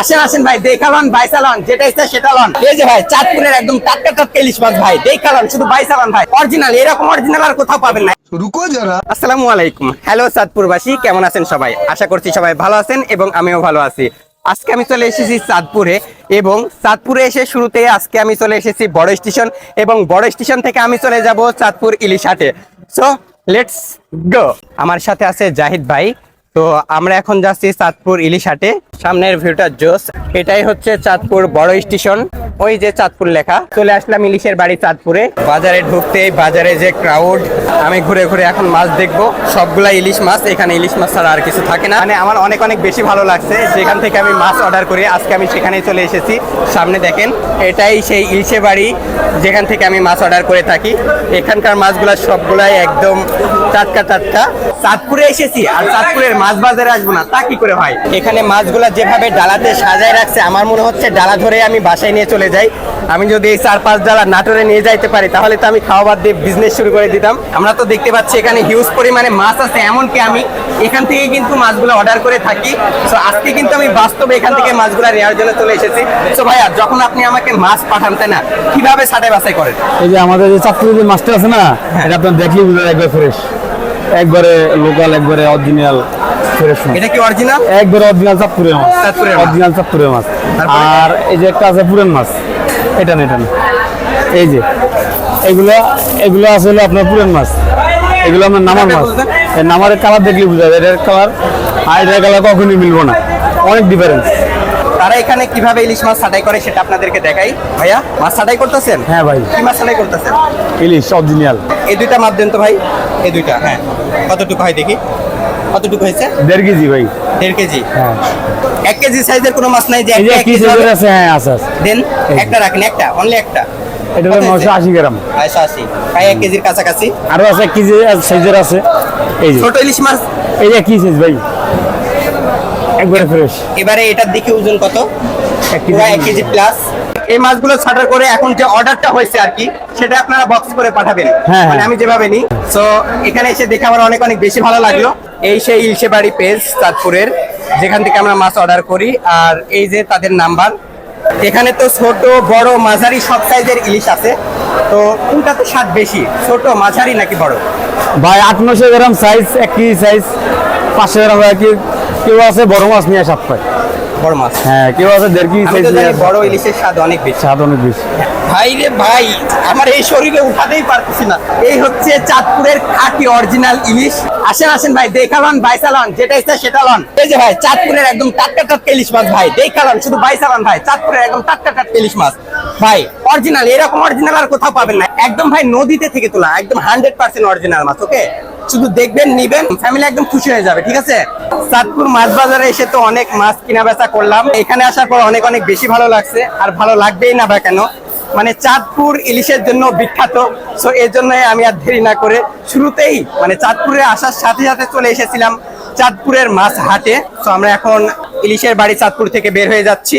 আসেন আসেন ভাই দেখালন বাইসালন যেটা ইচ্ছা সেটা লন। এই যে ভাই চাঁদপুরের একদম টাটকা টাটকা ইলিশ মাছ ভাই দেখালন শুধু বাইসালন ভাই। অরিজিনাল এরকম অরিজিনাল আর কোথাও পাবেন না। আসসালামু আলাইকুম। হ্যালো চাঁদপুরবাসী কেমন আছেন সবাই? আশা করছি সবাই ভালো আছেন এবং আমিও ভালো আছি। আজকে আমি চলে এসেছি চাঁদপুরে এবং চাঁদপুরে এসে শুরুতে আজকে আমি চলে এসেছি বড় স্টেশন এবং বড় স্টেশন থেকে আমি চলে যাব চাঁদপুর ইলিশ ইলিশাটে সো লেটস গো আমার সাথে আছে জাহিদ ভাই। তো আমরা এখন যাচ্ছি চাঁদপুর ইলিশাটে সামনের ভিউটা জোস। এটাই হচ্ছে চাঁদপুর বড় স্টেশন। ওই যে চাঁদপুর লেখা। চলে আসলাম ইলিশের বাড়ি চাঁদপুরে। বাজারে ঢুকতে বাজারে যে ক্রাউড আমি ঘুরে ঘুরে এখন মাছ দেখব। সবগুলা ইলিশ মাছ। এখানে ইলিশ মাছ ছাড়া আর কিছু থাকে না। মানে আমার অনেক অনেক বেশি ভালো লাগছে। যেখান থেকে আমি মাছ অর্ডার করি, আজকে আমি সেখানেই চলে এসেছি। সামনে দেখেন, এটাই সেই ইলিশে বাড়ি। যেখান থেকে আমি মাছ অর্ডার করে থাকি। এখানকার মাছগুলা সবগুলাই একদম টাটকা টাটকা। চাঁদপুরে এসেছি আর চাঁদপুরের মাছ বাজারে আসব না তা কি করে হয়? এখানে মাছগুলা যেভাবে ডালাতে সাজায় রাখছে আমার মনে হচ্ছে ডালা ধরে আমি বাসায় নিয়ে চলে যাই। আমি যদি এই চার পাঁচ ডালা নাটোরে নিয়ে যাইতে পারি তাহলে তো আমি খাওয়া বাদ দিয়ে বিজনেস শুরু করে দিতাম। আমরা তো দেখতে পাচ্ছি এখানে হিউজ পরিমাণে মাছ আছে এমনকি আমি এখান থেকে কিন্তু মাছগুলো অর্ডার করে থাকি। তো আজকে কিন্তু আমি বাস্তবে এখান থেকে মাছগুলো নেওয়ার জন্য চলে এসেছি। তো ভাইয়া যখন আপনি আমাকে মাছ পাঠান তাই না? কীভাবে সাটে বাছাই করেন? এই যে আমাদের যে চাঁদপুরের যে মাছটা আছে না এটা আপনার দেখলেই বুঝা যায় একবার ফ্রেশ একবারে লোকাল একবারে অরিজিনাল এটা কি অরিজিনাল একবারে অরিজিনাল চাঁদপুরের মাছ। অরিজিনাল চাঁদপুরের মাছ। আর এই যে একটা আছে পুরান মাছ। এটা না এটা না। এই যে এগুলো এগুলো আছে হলো আপনার পুরান মাছ। এগুলো আপনার নামার মাছ। নামারের কালার দেখলে বুঝা যায়। এটার কালার আর এটার কালার কখনই মিলবো না। অনেক ডিফারেন্স তারা এখানে কীভাবে ইলিশ মাছ ছাটাই করে সেটা আপনাদেরকে দেখাই। ভাইয়া মাছ ছাটাই করতেছেন? হ্যাঁ ভাই। কি মাছ ছাটাই করতেছেন? ইলিশ অরিজিনাল এই দুইটা মাপ দেন তো ভাই। এই দুইটা হ্যাঁ। কতটুকু হয় দেখি? কতটুকু হয়েছে? দেড় কেজি ভাই। দেড় কেজি? হ্যাঁ। এক কেজি সাইজের কোনো মাছ নাই যে এক কেজি সাইজের আছে হ্যাঁ আছে দেন একটা রাখেন একটা অনলি একটা। এটা হলো হয়েছে? নশো আশি গ্রাম। আশি। প্রায় এক কেজির কাছাকাছি। আরও আছে এক কেজি সাইজের আছে। এই যে। ছোট ইলিশ মাছ? এই যে কি সাইজ ভাই। একবারে ফ্রেশ এবারে এটার দিকে ওজন কত? এক কেজি পুরো এক কেজি প্লাস এই মাছগুলো ছাটার করে এখন যে অর্ডারটা হয়েছে আর কি সেটা আপনারা বক্স করে পাঠাবেন। হ্যাঁ, মানে হ্যাঁ। আমি যেভাবে নিই। তো এখানে এসে দেখে আমার অনেক অনেক বেশি ভালো লাগল। এই সেই ইলশে বাড়ি পেজ চাঁদপুরের যেখান থেকে আমরা মাছ অর্ডার করি। আর এই যে তাদের নাম্বার এখানে তো ছোট বড় মাঝারি সব সাইজের ইলিশ আছে। তো কোনটাতে স্বাদ বেশি ছোট মাঝারি নাকি বড়? ভাই আট নশো গ্রাম সাইজ এক কেজি সাইজ পাঁচশো গ্রাম হয় কি। কেউ আছে বড় মাছ নিয়ে সাত পায়। বড় মাছ? হ্যাঁ কেউ আছে দেড় নিয়ে বড় ইলিশের স্বাদ অনেক বেশি। স্বাদ অনেক বেশি। ভাই রে ভাই আমার এই শরীরে উঠাতেই পারতেছি না। এই হচ্ছে চাঁদপুরের খাঁটি অরিজিনাল ইলিশ। আসেন আসেন ভাই দেখালন বাইসালন যেটা ইচ্ছা সেটা লন। এই যে ভাই চাঁদপুরের একদম টাটকা টাটকা ইলিশ মাছ ভাই দেখালন শুধু বাইসালন ভাই চাঁদপুরের একদম টাটকা টাটকা ইলিশ মাছ। ভাই অরিজিনাল এরকম অরিজিনাল আর কোথাও পাবেন না। একদম ভাই নদীতে থেকে তোলা একদম হান্ড্রেড পার্সেন্ট অরিজিনাল মাছ ওকে শুধু দেখবেন, নিবেন ফ্যামিলি একদম খুশি হয়ে যাবে, ঠিক আছে? চাঁদপুর মাছ বাজারে এসে তো অনেক মাছ কিনা বেচা করলাম। এখানে আসার পর অনেক অনেক বেশি ভালো লাগছে, আর ভালো লাগবেই না বা কেন? মানে চাঁদপুর ইলিশের জন্য বিখ্যাত সো এর জন্য আমি আর দেরি না করে শুরুতেই মানে চাঁদপুরে আসার সাথে সাথে চলে এসেছিলাম চাঁদপুরের মাছ হাটে। তো আমরা এখন ইলিশের বাড়ি চাঁদপুর থেকে বের হয়ে যাচ্ছি।